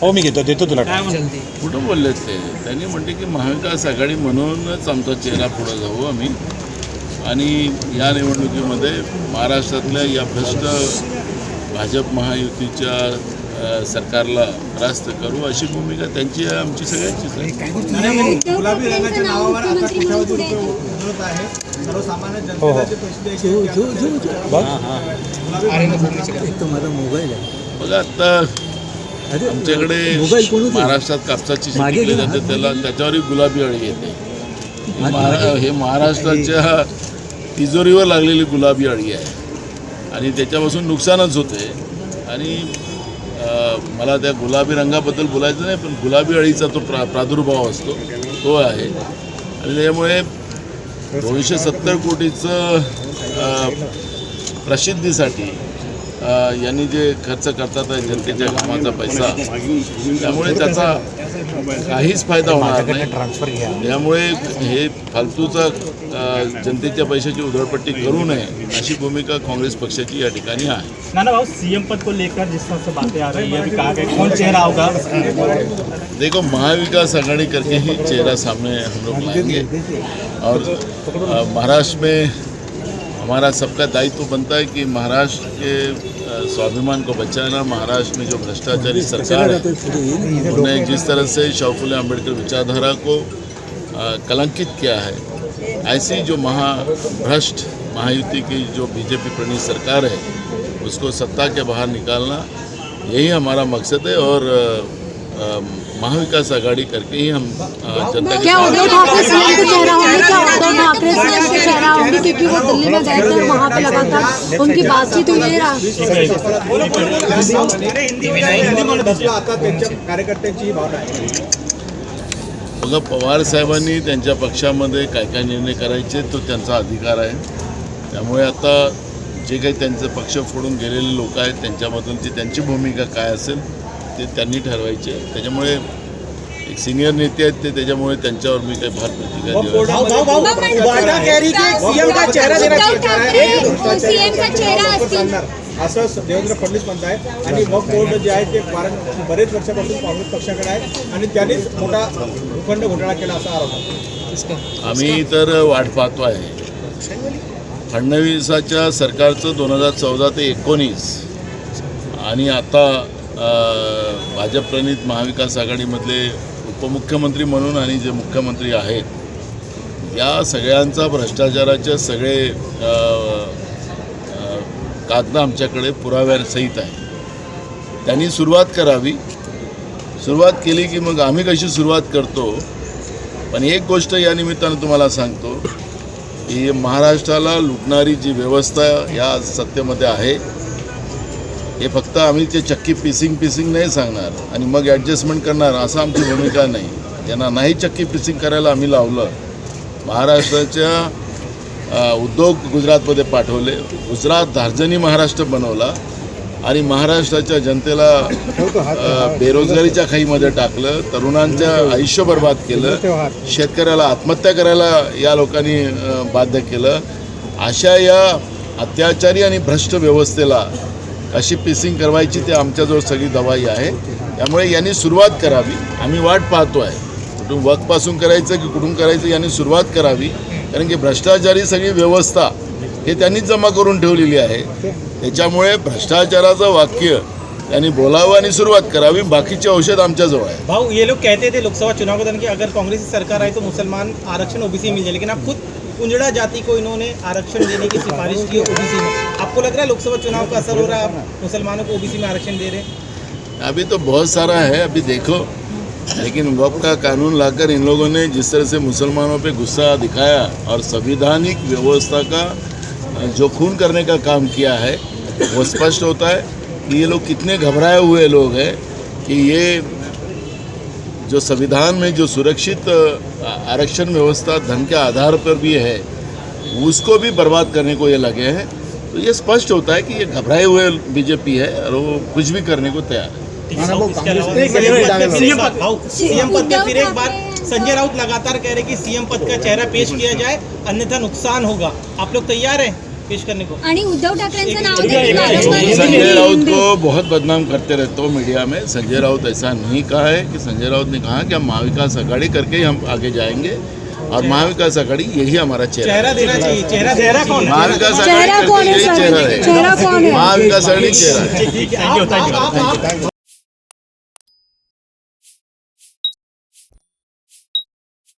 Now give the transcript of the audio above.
हो मी घेतो देतो तुला काय? म्हणते कुठं बोललेत ते? त्यांनी म्हटले की महाविकास आघाडी म्हणूनच आमचा चेहरा पुढे जाऊ आम्ही. आणि या निवडणुकीमध्ये महाराष्ट्रातल्या या भ्रष्ट भाजप महायुतीच्या सरकारला परास्त करू अशी भूमिका त्यांची आहे आमची सगळ्यांचीच आहे. गुलाबी रंगाच्या नावावर आता कोट्यावधी रुपये उधळत आहे. सर्वसामान्य पैसे द्यायचे होते, आता गुलाबी बघा आता आमच्याकडे महाराष्ट्रात कापसाची शेती केली जाते त्याला त्याच्यावरही गुलाबी अळी येते. ही महारा हे महाराष्ट्राच्या तिजोरीवर लागलेली गुलाबी अळी आहे. आणि त्याच्यापासून नुकसानच होते. आणि मला त्या गुलाबी रंगाबद्दल बोलायचं नाही पण गुलाबी अळीचा तो प्रा प्रादुर्भाव असतो तो आहे. आणि त्यामुळे दोनशे सत्तर कोटीचं प्रसिद्धीसाठी यांनी जे खर्च करतात आहे जनतेच्या कामाचा पैसा त्यामुळे त्याचा काहीच फायदा होणार नाही. त्यामुळे हे फालतूचा जनतेच्या पैशाची उधळपट्टी करू नये अशी भूमिका काँग्रेस पक्षाची या ठिकाणी आहे. नाना भाऊ सीएम पद को लेकर जिस तरह से बातें आ रही है अभी कहा गया कौन चेहरा होगा? देखो महाविकास आघाड़ी करके ही चेहरा सामने हम लोग लाएंगे। और महाराष्ट्र में हमारा सबका दायित्व तो बनता है कि महाराष्ट्र के स्वाभिमान को बचाना महाराष्ट्र में जो भ्रष्टाचारी सरकार है उन्हें जिस तरह से शौफुल अंबेडकर विचारधारा को कलंकित किया है ऐसी जो महाभ्रष्ट महायुति की जो बीजेपी प्रणीत सरकार है उसको सत्ता के बाहर निकालना यही हमारा मकसद है और महाविकास आघाड़ी करके ही हम जनता क्या उद्धव ठाकरे सीएम के चेहरा होंगे? क्या उद्धव ठाकरे सीएम के चेहरा होंगे? क्योंकि वो दिल्ली में गए थे वहाँ पे लगातार उनकी बातचीत हुई कार्यकर्त्यांची भावना आहे बघा पवार साहेबांनी त्यांच्या पक्षामध्ये काय काय निर्णय करायचे तो त्यांचा अधिकार आहे. त्यामुळे आता जे काही त्यांचे पक्ष फोडून गेलेले लोक आहेत त्यांच्यामधून ती त्यांची भूमिका काय असेल ते त्यांनी ठरवायची. आहे त्याच्यामुळे एक सिनियर नेते आहेत ते त्याच्यामुळे त्यांच्यावर मी काही फार प्रतिक्रिया असं देवेंद्र फडणवीस म्हणत आहे. आणि वक्फ बोर्ड जे आहे ते बरेच वर्षापासून काँग्रेस पक्षाकडे आहे. आणि त्यांनीच मोठा भूखंड घोटाळा केला असा आरोप आम्ही तर वाट पाहतो आहे. फडणवीसाच्या सरकारचं दोन हजार चौदा ते एकोणीस आणि आता भाजपप्रणित भाजप महाविकास आघाडीमधले उपमुख्यमंत्री म्हणून आणि जे मुख्यमंत्री आहेत या सगळ्यांचा भ्रष्टाचाराचे सगळे अ, कागद आमच्याकडे पुराव्यासहित आहे. त्यांनी सुरुवात करावी. सुरुवात केली की मग आम्ही कशी सुरुवात करतो? पण एक गोष्ट या निमित्तानं तुम्हाला सांगतो की महाराष्ट्राला लुटणारी जी व्यवस्था या सत्तेमध्ये आहे हे फक्त आम्ही ते चक्की पिसिंग पिसिंग नाही सांगणार. आणि मग ॲडजस्टमेंट करणार असं आमची भूमिका नाही. त्यांना नाही चक्की पिसिंग करायला आम्ही लावलं महाराष्ट्राच्या उद्योग गुजरातमध्ये पाठवले. गुजरात धार्जनी महाराष्ट्र बनवला आणि महाराष्ट्राच्या जनतेला बेरोजगारीच्या खाईमध्ये टाकलं तरुणांच्या आयुष्य बर्बाद केलं शेतकऱ्याला आत्महत्या करायला या लोकांनी बाध्य केलं. अशा या अत्याचारी आणि भ्रष्ट व्यवस्थेला कशी पिसिंग करवायची ते आमच्याजवळ सगळी दवाई आहे. त्यामुळे यांनी सुरुवात करावी. आम्ही वाट पाहतो आहे कुठून वकपासून करायचं की कुठून करायचं यांनी सुरुवात करावी. कारण की भ्रष्टाचारी सगळी व्यवस्था हे त्यांनीच जमा करून ठेवलेली आहे. त्याच्यामुळे भ्रष्टाचाराचं वाक्य त्यांनी बोलावं आणि सुरुवात करावी. बाकीचे औषध आमच्याजवळ आहे. भाऊ ये लोग कहते थे लोकसभा चुनाव के दौरान कि अगर कांग्रेस की सरकार आहे तो मुसलमान आरक्षण ओबीसी मिल जाए। लेकिन आप खुद उंजड़ा जाति को इन्होंने आरक्षण देने की सिफारिश की ओबीसी में। आपको लग रहा है लोकसभा चुनाव का असर हो रहा है? मुसलमानों को ओबीसी में आरक्षण दे रहे हैं? अभी तो बहुत सारा है, अभी देखो। लेकिन वक्त का कानून लाकर इन लोगों ने जिस तरह से मुसलमानों पे गुस्सा दिखाया और संविधानिक व्यवस्था का, जो खून करने का काम किया है, वो स्पष्ट होता है कि ये लोग कितने घबराए हुए लोग हैं कि ये जो संविधान में जो सुरक्षित आरक्षण व्यवस्था, धन के आधार पर भी है, उसको भी बर्बाद करने को ये लगे हैं। तो ये स्पष्ट होता है कि ये घबराए हुए बीजेपी है और वो कुछ भी करने को तैयार है। सीएम पद का फिर एक बात संजय राउत लगातार कह रहे कि सीएम पद का चेहरा पेश किया जाए अन्यथा नुकसान होगा। आप लोग तैयार हैं पेश करने को? उद्धव ठाकरेंचं संजय राउत को बहुत बदनाम करते रहते हो मीडिया में। संजय राउत ऐसा नहीं कहा है कि संजय राउत ने कहा कि हम महाविकास आघाड़ी करके हम आगे जाएँगे। और महाविकास आघाड़ी यही हमारा चेहरा महाविकास आघाड़ी चेहरा है महाविकास आघाड़ी चेहरा है।